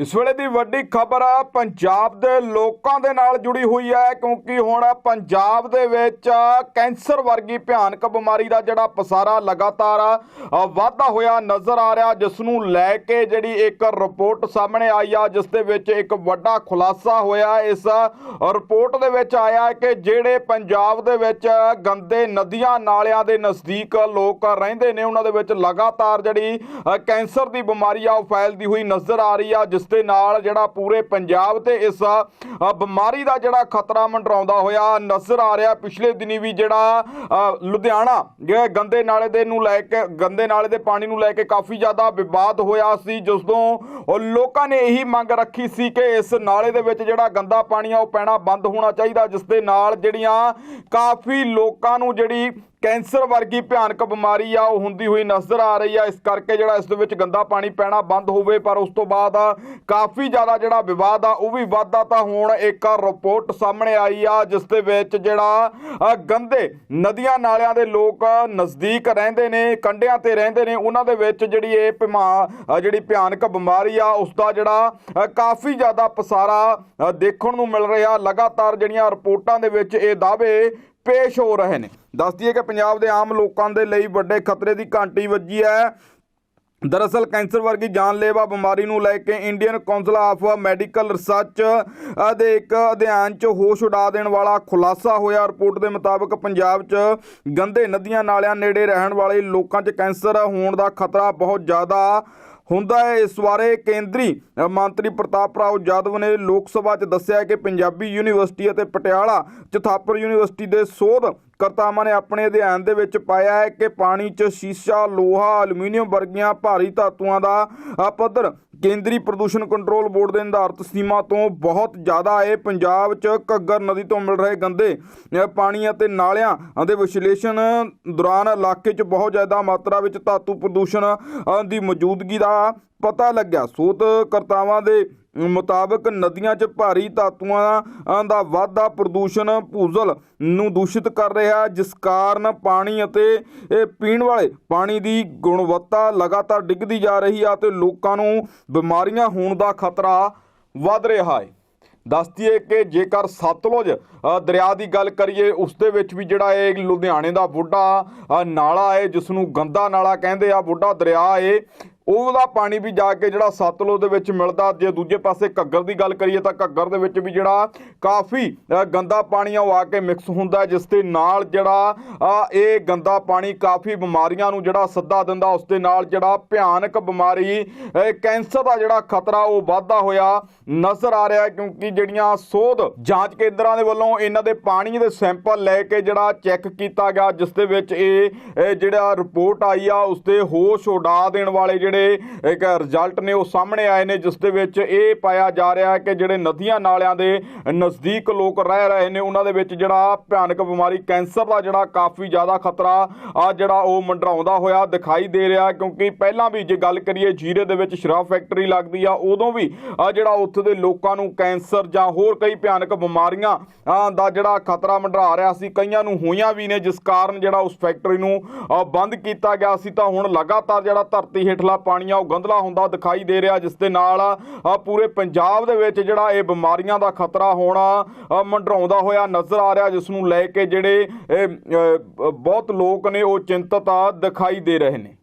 ਇਸ ਵੇਲੇ ਦੀ ਵੱਡੀ ਖਬਰ ਪੰਜਾਬ ਦੇ ਲੋਕਾਂ ਦੇ ਨਾਲ ਜੁੜੀ ਹੋਈ ਹੈ ਕਿਉਂਕਿ ਹੁਣ ਪੰਜਾਬ ਦੇ ਵਿੱਚ ਕੈਂਸਰ ਵਰਗੀ ਭਿਆਨਕ ਬਿਮਾਰੀ ਦਾ ਜਿਹੜਾ ਪਸਾਰਾ ਲਗਾਤਾਰ ਅ, ਵਾਧਾ ਹੋਇਆ ਨਜ਼ਰ ਆ ਰਿਹਾ ਜਿਸ ਨੂੰ ਲੈ ਕੇ ਜਿਹੜੀ ਇੱਕ ਰਿਪੋਰਟ ਸਾਹਮਣੇ ਆਈ ਆ ਜਿਸ ਦੇ ਵਿੱਚ ਇੱਕ ਵੱਡਾ ਖੁਲਾਸਾ ਹੋਇਆ। ਇਸ ਰਿਪੋਰਟ ਦੇ ਵਿੱਚ ਆਇਆ ਕਿ ਜਿਹੜੇ ਪੰਜਾਬ ਦੇ ਵਿੱਚ ਗੰਦੇ ਨਦੀਆਂ ਨਾਲਿਆਂ ਦੇ ਨਜ਼ਦੀਕ ਲੋਕ ਰਹਿੰਦੇ ਨੇ ਉਹਨਾਂ ਦੇ ਵਿੱਚ ਲਗਾਤਾਰ ਜਿਹੜੀ ਕੈਂਸਰ ਦੀ ਬਿਮਾਰੀ ਆ ਉਹ ਫੈਲਦੀ ਹੋਈ ਨਜ਼ਰ ਆ ਰਹੀ ਆ ਜਿਸ ਦੇ ਨਾਲ ਜਿਹੜਾ ਪੂਰੇ ਪੰਜਾਬ ਤੇ ਇਸ ਬਿਮਾਰੀ ਦਾ ਜਿਹੜਾ ਖਤਰਾ ਮੰਡਰਾਉਂਦਾ ਹੋਇਆ ਨਜ਼ਰ ਆ ਰਿਹਾ। ਪਿਛਲੇ ਦਿਨੀ ਵੀ ਜਿਹੜਾ ਲੁਧਿਆਣਾ ਜਿਹੜੇ ਗੰਦੇ ਨਾਲੇ ਦੇ ਨੂੰ ਲੈ ਕੇ, ਗੰਦੇ ਨਾਲੇ ਦੇ ਪਾਣੀ ਨੂੰ ਲੈ ਕੇ ਕਾਫੀ ਜ਼ਿਆਦਾ ਵਿਵਾਦ ਹੋਇਆ ਸੀ ਜਿਸ ਤੋਂ ਉਹ ਲੋਕਾਂ ਨੇ ਇਹੀ ਮੰਗ ਰੱਖੀ ਸੀ ਕਿ ਇਸ ਨਾਲੇ ਦੇ ਵਿੱਚ ਜਿਹੜਾ ਗੰਦਾ ਪਾਣੀ ਆ, ਉਹ ਪੈਣਾ ਬੰਦ ਹੋਣਾ ਚਾਹੀਦਾ, ਜਿਸ ਦੇ ਨਾਲ ਜਿਹੜੀਆਂ ਕਾਫੀ ਲੋਕਾਂ ਨੂੰ ਜਿਹੜੀ ਕੈਂਸਰ ਵਰਗੀ ਭਿਆਨਕ ਬਿਮਾਰੀ ਆ, ਉਹ ਹੁੰਦੀ ਹੋਈ ਨਜ਼ਰ ਆ ਰਹੀ ਆ। ਇਸ ਕਰਕੇ ਜਿਹੜਾ ਇਸ ਦੇ ਵਿੱਚ ਗੰਦਾ ਪਾਣੀ ਪੈਣਾ ਬੰਦ ਹੋਵੇ, ਪਰ ਉਸ ਤੋਂ ਬਾਅਦ ਕਾਫੀ ਜ਼ਿਆਦਾ ਜਿਹੜਾ ਵਿਵਾਦ ਆ, ਉਹ ਵੀ ਵਾਧਾ ਤਾਂ ਹੁਣ ਇੱਕ ਰਿਪੋਰਟ ਸਾਹਮਣੇ ਆਈ ਆ, ਜਿਸ ਦੇ ਵਿੱਚ ਜਿਹੜਾ ਗੰਦੇ ਨਦੀਆਂ ਨਾਲਿਆਂ ਦੇ ਲੋਕ ਨਜ਼ਦੀਕ ਰਹਿੰਦੇ ਨੇ, ਕੰਢਿਆਂ ਤੇ ਰਹਿੰਦੇ ਨੇ। ਉਹਨਾਂ ਦੇ ਵਿੱਚ ਜਿਹੜੀ ਇਹ ਬਿਮਾ ਜਿਹੜੀ ਭਿਆਨਕ ਬਿਮਾਰੀ ਆ, ਉਸ ਦਾ ਜਿਹੜਾ ਕਾਫੀ ਜ਼ਿਆਦਾ ਪਸਾਰਾ ਦੇਖਣ ਨੂੰ ਮਿਲ ਰਿਹਾ। ਲਗਾਤਾਰ ਜਿਹੜੀਆਂ ਰਿਪੋਰਟਾਂ ਦੇ ਵਿੱਚ ਇਹ ਦਾਅਵੇ ਪੇਸ਼ ਹੋ ਰਹੇ ਨੇ। ਦੱਸ ਦਈਏ ਕਿ ਪੰਜਾਬ ਦੇ ਆਮ ਲੋਕਾਂ ਦੇ ਲਈ ਵੱਡੇ ਖਤਰੇ ਦੀ ਘੰਟੀ ਵੱਜੀ ਹੈ। ਦਰਅਸਲ ਕੈਂਸਰ ਵਰਗੀ ਜਾਨਲੇਵਾ ਬਿਮਾਰੀ ਨੂੰ ਲੈ ਕੇ Indian council of medical research ਦੇ ਇੱਕ ਅਧਿਐਨ 'ਚ ਹੋਸ਼ ਉਡਾ ਦੇਣ ਵਾਲਾ ਖੁਲਾਸਾ ਹੋਇਆ। ਰਿਪੋਰਟ ਦੇ ਮੁਤਾਬਕ ਪੰਜਾਬ 'ਚ ਗੰਦੇ ਨਦੀਆਂ ਨਾਲਿਆਂ ਨੇੜੇ ਰਹਿਣ ਵਾਲੇ ਲੋਕਾਂ 'ਚ ਕੈਂਸਰ ਹੋਣ ਦਾ ਖਤਰਾ ਬਹੁਤ ਜ਼ਿਆਦਾ ਹੁੰਦਾ ਹੈ। ਇਸ ਬਾਰੇ ਕੇਂਦਰੀ ਮੰਤਰੀ ਪ੍ਰਤਾਪ ਰਾਓ ਜਾਦਵ ਨੇ ਲੋਕ ਸਭਾ 'ਚ ਦੱਸਿਆ ਕਿ ਪੰਜਾਬੀ ਯੂਨੀਵਰਸਿਟੀ ਅਤੇ ਪਟਿਆਲਾ ਚ ਥਾਪਰ ਯੂਨੀਵਰਸਿਟੀ ਦੇ ਸੋਧ ਕਰਤਾਵਾਂ ਨੇ ਆਪਣੇ ਅਧਿਐਨ ਦੇ ਵਿੱਚ ਪਾਇਆ ਹੈ ਕਿ ਪਾਣੀ 'ਚ ਸ਼ੀਸ਼ਾ, ਲੋਹਾ ਐਲੂਮੀਨੀਅਮ ਵਰਗੀਆਂ ਭਾਰੀ ਧਾਤੂਆਂ ਦਾ ਪੱਧਰ ਕੇਂਦਰੀ ਪ੍ਰਦੂਸ਼ਣ ਕੰਟਰੋਲ ਬੋਰਡ ਦੇ ਨਿਰਧਾਰਤ ਸੀਮਾ ਤੋਂ ਬਹੁਤ ਜ਼ਿਆਦਾ ਹੈ। ਪੰਜਾਬ 'ਚ ਘੱਗਰ ਨਦੀ ਤੋਂ ਮਿਲ ਰਹੇ ਗੰਦੇ ਪਾਣੀ ਅਤੇ ਨਾਲਿਆਂ ਦੇ ਵਿਸ਼ਲੇਸ਼ਣ ਦੌਰਾਨ ਇਲਾਕੇ 'ਚ ਬਹੁਤ ਜ਼ਿਆਦਾ ਮਾਤਰਾ ਵਿੱਚ ਧਾਤੂ ਪ੍ਰਦੂਸ਼ਣ ਦੀ ਮੌਜੂਦਗੀ ਦਾ ਪਤਾ ਲੱਗਿਆ। ਸੋਧ ਕਰਤਾਵਾਂ ਦੇ ਮੁਤਾਬਕ ਨਦੀਆਂ 'ਚ ਭਾਰੀ ਧਾਤੂਆਂ ਦਾ ਵਾਧਾ ਪ੍ਰਦੂਸ਼ਣ ਭੂਜਲ ਨੂੰ ਦੂਸ਼ਿਤ ਕਰ ਰਿਹਾ ਜਿਸ ਕਾਰਨ ਪਾਣੀ ਅਤੇ ਇਹ ਪੀਣ ਵਾਲੇ ਪਾਣੀ ਦੀ ਗੁਣਵੱਤਾ ਲਗਾਤਾਰ ਡਿੱਗਦੀ ਜਾ ਰਹੀ ਆ ਤੇ ਲੋਕਾਂ ਨੂੰ ਬਿਮਾਰੀਆਂ ਹੋਣ ਦਾ ਖਤਰਾ ਵੱਧ ਰਿਹਾ ਹੈ। ਦੱਸਦੀਏ ਕਿ ਜੇਕਰ ਸਤਲੁਜ ਦਰਿਆ ਦੀ ਗੱਲ ਕਰੀਏ, ਉਸ ਦੇ ਵਿੱਚ ਵੀ ਜਿਹੜਾ ਇਹ ਲੁਧਿਆਣੇ ਦਾ ਬੁੱਢਾ ਨਾਲਾ ਹੈ ਜਿਸ ਨੂੰ ਗੰਦਾ ਨਾਲਾ ਕਹਿੰਦੇ ਆ, ਬੁੱਢਾ ਦਰਿਆ ਹੈ ਉਹਦਾ ਪਾਣੀ ਵੀ ਜਾ ਕੇ ਜਿਹੜਾ ਸਤਲੁਜ ਦੇ ਵਿੱਚ ਮਿਲਦਾ, ਜੇ ਦੂਜੇ ਪਾਸੇ ਘੱਗਰ ਦੀ ਗੱਲ ਕਰੀਏ ਤਾਂ ਘੱਗਰ ਦੇ ਵਿੱਚ ਵੀ ਜਿਹੜਾ ਕਾਫੀ ਗੰਦਾ ਪਾਣੀ ਆ ਉਹ ਆ ਕੇ ਮਿਕਸ ਹੁੰਦਾ ਜਿਸ ਦੇ ਨਾਲ ਜਿਹੜਾ ਇਹ ਗੰਦਾ ਪਾਣੀ ਕਾਫੀ ਬਿਮਾਰੀਆਂ ਨੂੰ ਜਿਹੜਾ ਸੱਦਾ ਦਿੰਦਾ, ਉਸ ਦੇ ਨਾਲ ਜਿਹੜਾ ਭਿਆਨਕ ਬਿਮਾਰੀ ਕੈਂਸਰ ਦਾ ਜਿਹੜਾ ਖਤਰਾ ਉਹ ਵਾਧਾ ਹੋਇਆ ਨਜ਼ਰ ਆ ਰਿਹਾ ਕਿਉਂਕਿ ਜਿਹੜੀਆਂ ਸੋਧ ਜਾਂਚ ਕੇਂਦਰਾਂ ਦੇ ਵੱਲੋਂ ਇਹਨਾਂ ਦੇ ਪਾਣੀ ਦੇ ਸੈਂਪਲ ਲੈ ਕੇ ਜਿਹੜਾ ਚੈੱਕ ਕੀਤਾ ਗਿਆ, ਜਿਸ ਦੇ ਵਿੱਚ ਇਹ ਜਿਹੜਾ ਰਿਪੋਰਟ ਆਈ ਆ, ਉਸ 'ਤੇ ਹੋਸ਼ ਉਡਾ ਦੇਣ ਵਾਲੇ ਜਿਹੜੇ ਇੱਕ ਰਿਜ਼ਲਟ ਨੇ ਉਹ ਸਾਹਮਣੇ ਆਏ ਨੇ, ਜਿਸ ਦੇ ਵਿੱਚ ਇਹ ਪਾਇਆ ਜਾ ਰਿਹਾ ਹੈ ਕਿ ਜਿਹੜੇ ਨਦੀਆਂ ਨਾਲਿਆਂ ਦੇ ਨਜ਼ਦੀਕ ਲੋਕ ਰਹਿ ਰਹੇ ਨੇ, ਉਹਨਾਂ ਦੇ ਵਿੱਚ ਜਿਹੜਾ ਭਿਆਨਕ ਬਿਮਾਰੀ ਕੈਂਸਰ ਦਾ ਜਿਹੜਾ ਕਾਫੀ ਜ਼ਿਆਦਾ ਖਤਰਾ ਆ ਜਿਹੜਾ ਉਹ ਮੰਡਰਾਉਂਦਾ ਹੋਇਆ ਦਿਖਾਈ ਦੇ ਰਿਹਾ, ਕਿਉਂਕਿ ਪਹਿਲਾਂ ਵੀ ਜੇ ਗੱਲ ਕਰੀਏ, ਜੀਰੇ ਦੇ ਵਿੱਚ ਸ਼ਰਾਬ ਫੈਕਟਰੀ ਲੱਗਦੀ ਆ, ਉਦੋਂ ਵੀ ਆ ਜਿਹੜਾ ਉੱਥੇ ਦੇ ਲੋਕਾਂ ਨੂੰ ਕੈਂਸਰ ਜਾਂ ਹੋਰ ਕਈ ਭਿਆਨਕ ਬਿਮਾਰੀਆਂ ਦਾ ਜਿਹੜਾ ਖਤਰਾ ਮੰਡਰਾ ਰਿਹਾ ਸੀ, ਕਈਆਂ ਨੂੰ ਹੋਈਆਂ ਵੀ ਨੇ, ਜਿਸ ਕਾਰਨ ਜਿਹੜਾ ਉਸ ਫੈਕਟਰੀ ਨੂੰ ਬੰਦ ਕੀਤਾ ਗਿਆ ਸੀ, ਤਾਂ ਹੁਣ ਲਗਾਤਾਰ ਜਿਹੜਾ ਧਰਤੀ ਹੇਠਲਾ ਪਾਣੀ ਆ ਉਹ ਗੰਧਲਾ ਹੁੰਦਾ ਦਿਖਾਈ ਦੇ ਰਿਹਾ, ਜਿਸ ਦੇ ਨਾਲ ਪੂਰੇ ਪੰਜਾਬ ਦੇ ਵਿੱਚ ਜਿਹੜਾ ਇਹ ਬਿਮਾਰੀਆਂ ਦਾ ਖਤਰਾ ਹੋਣਾ ਮੰਡਰਾਉਂਦਾ ਹੋਇਆ ਨਜ਼ਰ ਆ ਰਿਹਾ, ਜਿਸ ਨੂੰ ਲੈ ਕੇ ਜਿਹੜੇ ਬਹੁਤ ਲੋਕ ਨੇ ਉਹ ਚਿੰਤਤ ਦਿਖਾਈ ਦੇ ਰਹੇ ਨੇ।